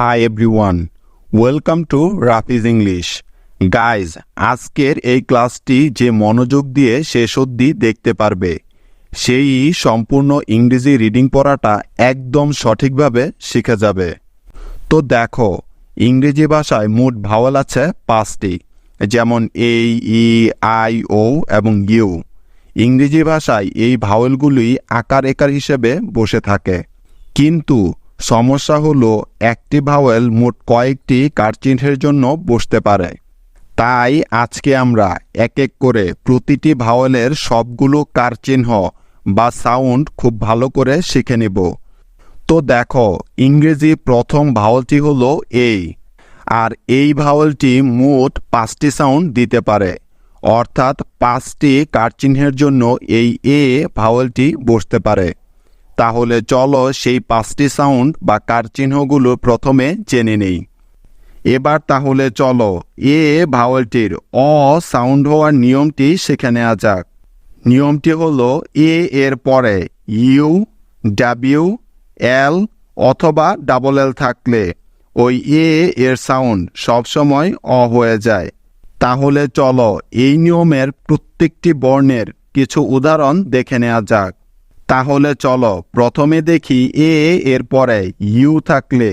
Hi everyone welcome to Rafiz English guys আজকের এই ক্লাসটি যে মনোযোগ দিয়ে শেষ অবধি দেখতে পারবে, সেই সম্পূর্ণ ইংরেজি রিডিং পড়াটা একদম সঠিকভাবে শিখে যাবে। তো দেখো, ইংরেজি ভাষায় মোট ভাওয়াল আছে পাঁচটি, যেমন এই ই, আই, ও এবং ইউ। ইংরেজি ভাষায় এই ভাওয়েলগুলি আকার একার হিসেবে বসে থাকে। কিন্তু সমস্যা হলো একটি ভাওয়েল মোট কয়েকটি কারচিহ্নের জন্য বসতে পারে। তাই আজকে আমরা এক এক করে প্রতিটি ভাওয়েলের সবগুলো কারচিহ্ন বা সাউন্ড খুব ভালো করে শিখে নেব। তো দেখো, ইংরেজি প্রথম ভাওয়েলটি হলো এই আর এই ভাওয়েলটি মোট পাঁচটি সাউন্ড দিতে পারে। অর্থাৎ পাঁচটি কারচিহ্নের জন্য এই এ ভাওয়েলটি বসতে পারে। তাহলে চলো সেই পাঁচটি সাউন্ড বা কারচিহ্নগুলো প্রথমে জেনে নেই। এবার তাহলে চলো এ ভাওয়েলটির অ সাউন্ড হওয়ার নিয়মটি শিখে নেওয়া যাক। নিয়মটি হলো এ এর পরে ইউ, ডাব্লিউ, এল অথবা ডাবল এল থাকলে ওই এ এর সাউন্ড সবসময় অ হয়ে যায়। তাহলে চলো এই নিয়মের প্রত্যেকটি বর্ণের কিছু উদাহরণ দেখে নেওয়া যাক। তাহলে চলো, প্রথমে দেখি এ, এর পরে ইউ থাকলে।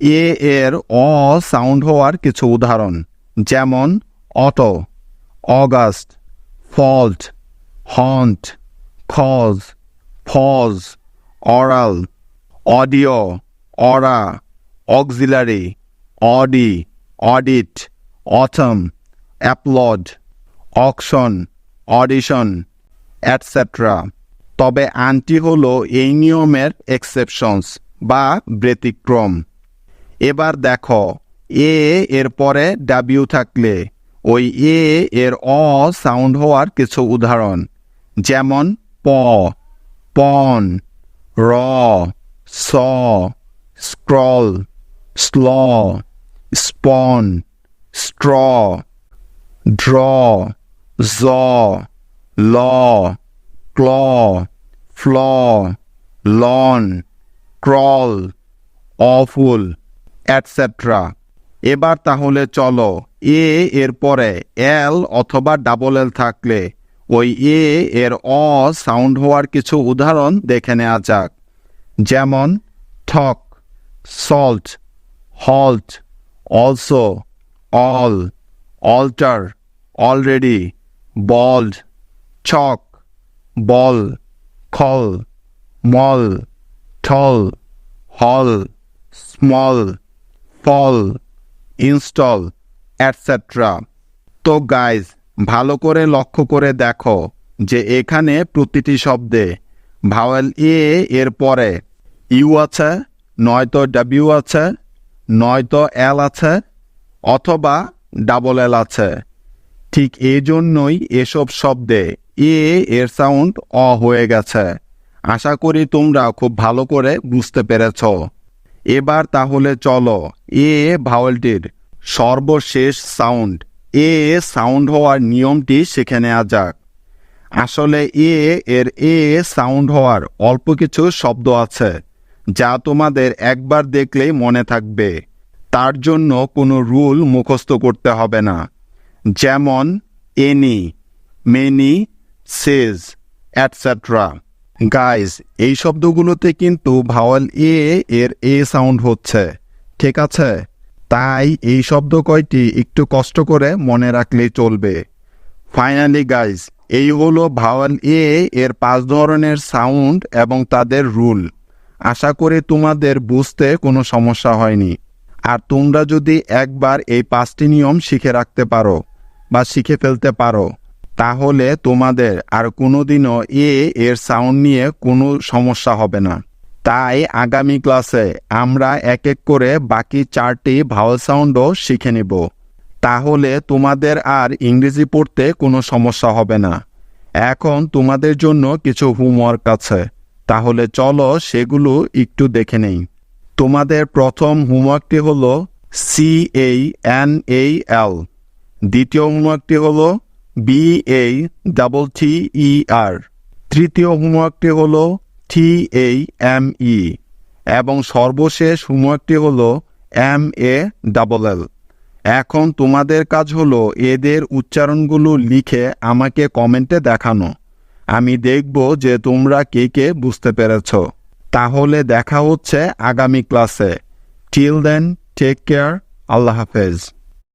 এ, এর অ সাউন্ড হওয়ার কিছু উদাহরণ, যেমন, auto, August, fault, haunt cause ফজ, aural, audio, aura, auxiliary, Audi, audit, autumn, applaud, auction, audition etcetera তবে আনটি হল এই নিয়মের এক্সেপশনস বা ব্যতিক্রম। এবার দেখো, এ এর পরে ডাব্লিউ থাকলে, ওই এ এর অ সাউন্ড হওয়ার কিছু উদাহরণ, যেমন প, পন, র, স, স্ক্রল, স্ল, স্পন, স্ট্র, ড্র, জ, ল, ক্ল ফ্ল লন ক্রল অফুল অ্যাটসেট্রা এবার তাহলে চলো এ এর পরে এল অথবা ডাবল এল থাকলে, ওই এ এর অ সাউন্ড হওয়ার কিছু উদাহরণ দেখে নেওয়া যাক। যেমন, talk salt halt also all alter already bald chalk ball call mall tall hall small fall install etcetera তো গাইজ ভালো করে লক্ষ্য করে দেখো যে এখানে প্রতিটি শব্দে ভাওয়েল এ এর পরে ইউ আছে, নয়তো ডাব্লিউ আছে, নয়তো এল আছে, অথবা ডাবল এল আছে। ঠিক এই জন্যই এসব শব্দে এ এর সাউন্ড অ হয়ে গেছে। আশা করি তোমরা খুব ভালো করে বুঝতে পেরেছ। এবার তাহলে চলো, এ ভাওয়েলটির সর্বশেষ সাউন্ড এ সাউন্ড হওয়ার নিয়মটি শিখে নেওয়া যাক। আসলে এ এর এ সাউন্ড হওয়ার অল্প কিছু শব্দ আছে, যা তোমাদের একবার দেখলেই মনে থাকবে। তার জন্য কোনো রুল মুখস্থ করতে হবে না। যেমন any many says etcetera guys এই শব্দগুলোতে কিন্তু ভাওয়াল এ এর এ সাউন্ড হচ্ছে, ঠিক আছে? তাই এই শব্দ কয়টি একটু কষ্ট করে মনে রাখলেই চলবে। ফাইনালি গাইজ এই হলো ভাওয়াল এ এর পাঁচ ধরনের সাউন্ড এবং তাদের রুল আশা করি তোমাদের বুঝতে কোনো সমস্যা হয়নি। আর তোমরা যদি একবার এই পাঁচটি নিয়ম শিখে রাখতে পারো বা শিখে ফেলতে পারো তাহলে তোমাদের আর কোনোদিনও এ এর সাউন্ড নিয়ে কোনো সমস্যা হবে না। তাই আগামী ক্লাসে আমরা এক এক করে বাকি চারটি ভাওয়াল সাউন্ডও শিখে নেব। তাহলে তোমাদের আর ইংরেজি পড়তে কোনো সমস্যা হবে না। এখন তোমাদের জন্য কিছু হোমওয়ার্ক আছে। তাহলে চলো সেগুলো একটু দেখে নেই। তোমাদের প্রথম হোমওয়ার্কটি হলো সি এই এন এল দ্বিতীয় হোমওয়ার্কটি হলো বি এই ডাবল টি ই আর তৃতীয় হোমওয়ার্কটি হল টি এম ই এবং সর্বশেষ হোমওয়ার্কটি হল এম এ ডাবল এল এখন তোমাদের কাজ হলো এদের উচ্চারণগুলো লিখে আমাকে কমেন্টে দেখানো। আমি দেখব যে তোমরা কে কে বুঝতে পেরেছ। তাহলে দেখা হচ্ছে আগামী ক্লাসে। টিল দেন টেক কেয়ার আল্লাহ হাফেজ।